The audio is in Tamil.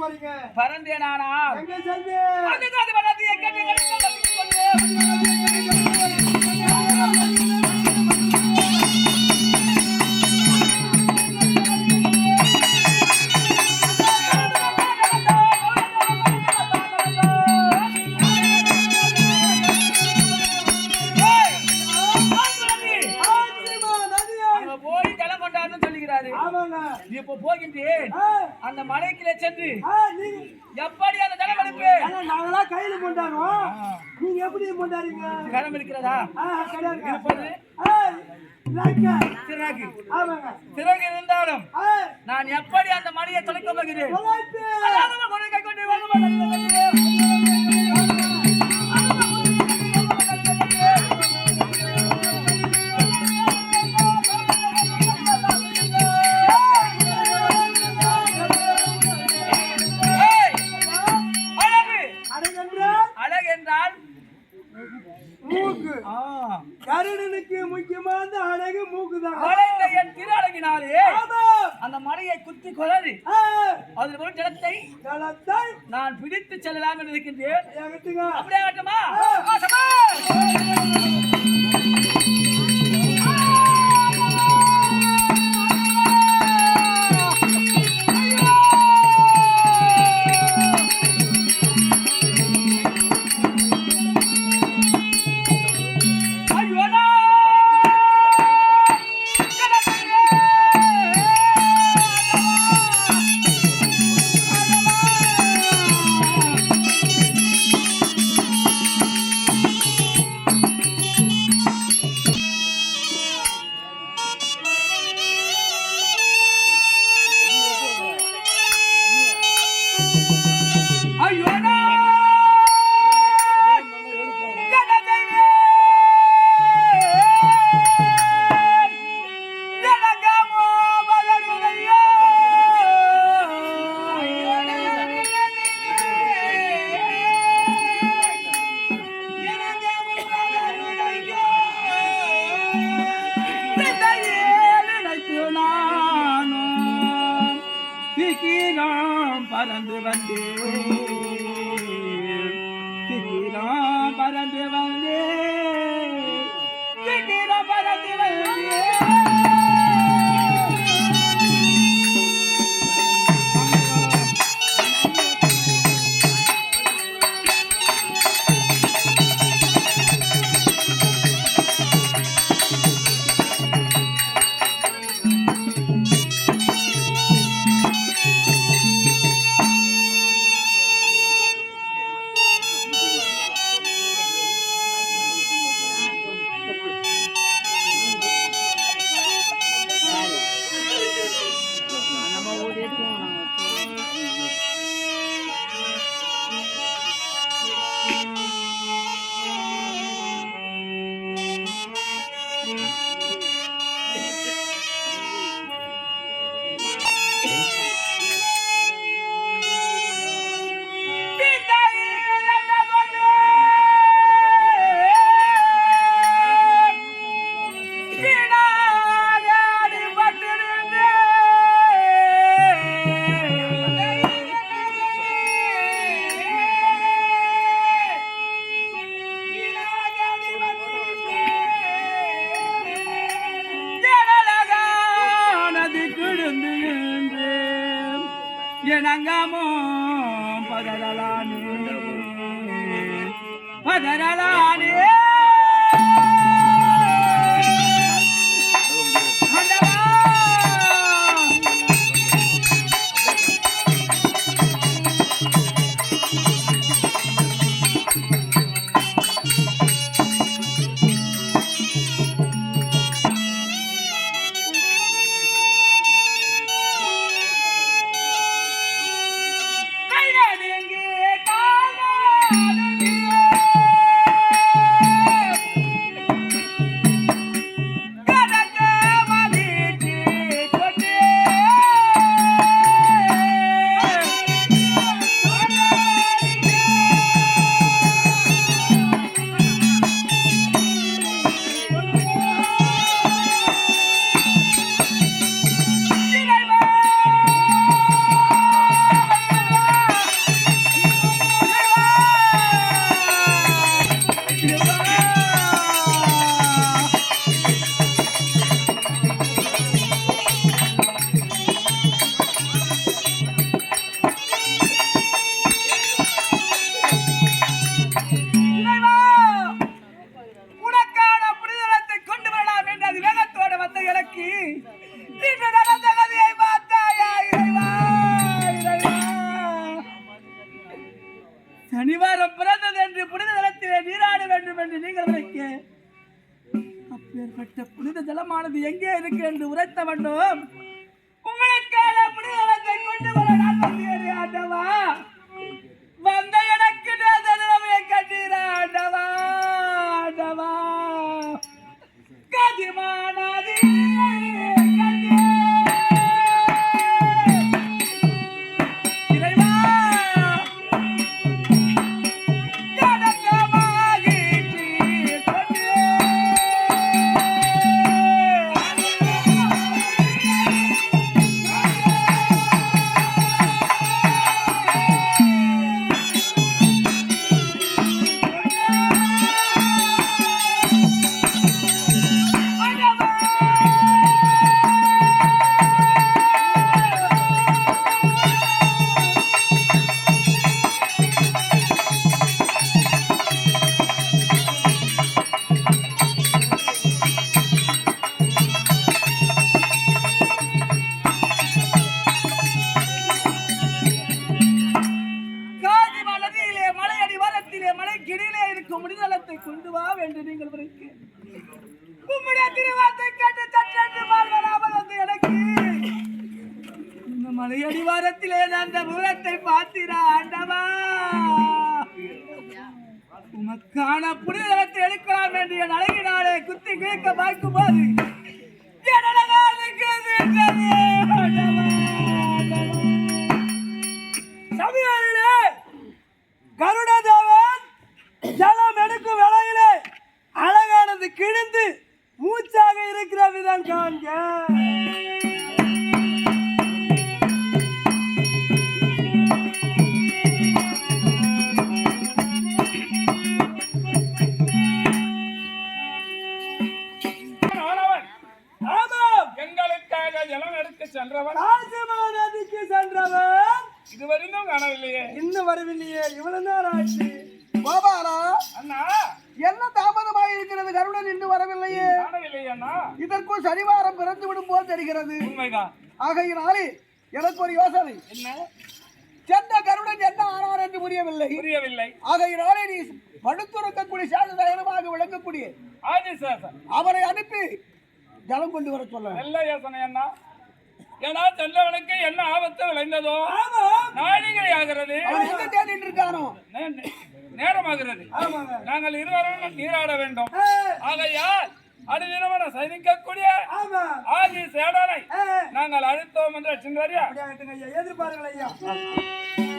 போறீங்க? பறந்தேனானா எங்க செல்வி? அந்த மலைக்கிலே சென்று எப்படி அந்த ஜலம் எடுப்பேன் ஆனா நாங்களாம் கையில கொண்டாடுறோம். நீங்க எப்படி கொண்டாடுறீங்க? ஆ, இதாங்க. சிறகு. சிறகு இருந்தாலும் நான் எப்படி அந்த மலையை தொலைக்க போகிறேன்? மூக்கு. ஆ, கருடனுக்கு முக்கியமான அழகு மூக்குதான். வளைந்த என் திரு அழகினாலே. அந்த மலையை குத்தி ஆ, அதில் வரும் ஜலத்தை ஜலத்தை நான் பிடித்து செல்லலாம் என்று இருக்கின்றேன். அப்படியே ஆகட்டுமா பறந்து என்று நீங்கள் உரைக்க அப்பேற்பட்ட புனித ஜலமானது எங்கே இருக்கு என்று உரைத்த வேண்டும் உங்களுக்கான புனித கொண்டு வர நாற்பத்தி ஏழு ஆண்டவா. மலையடிவாரத்திலே அந்த முகத்தை பார்த்தீரா ஆண்டவா. உமக்கான புனிதளத்தை எடுக்கலாம் என்று என் அழகினாலே குத்தி கிழக்க பார்க்கும் போது தெரிகிறது உண்மைதான். ஆகையினாலே எனக்கு ஒரு யோசனை. என்ன? சென்ற கருடன் என்ன ஆனார் என்று புரியவில்லை. புரியவில்லை. ஆகையினாலே நீ படுத்துறக்கக்கூடிய சாது தைரியமாக விளங்கக்கூடிய ஆதிசேஷன் அவரை அனுப்பி ஜலம் கொண்டு வர சொல்ல. நல்ல யோசனை அண்ணா. ஏன்னா சென்றவனுக்கு என்ன ஆபத்து விளைந்ததோ நாழிகை ஆகிறது தேடிட்டு இருக்கானோ நேரமாகிறது. நாங்கள் இருவரும் நீராட வேண்டும். ஆகையால் அடிதினவன சைனிக்கக்கூடிய ஆமா. ஆதி சேடனை. நாங்கள் அழுத்தோம் என்ற எதிர்பாருங்கள் ஐயா.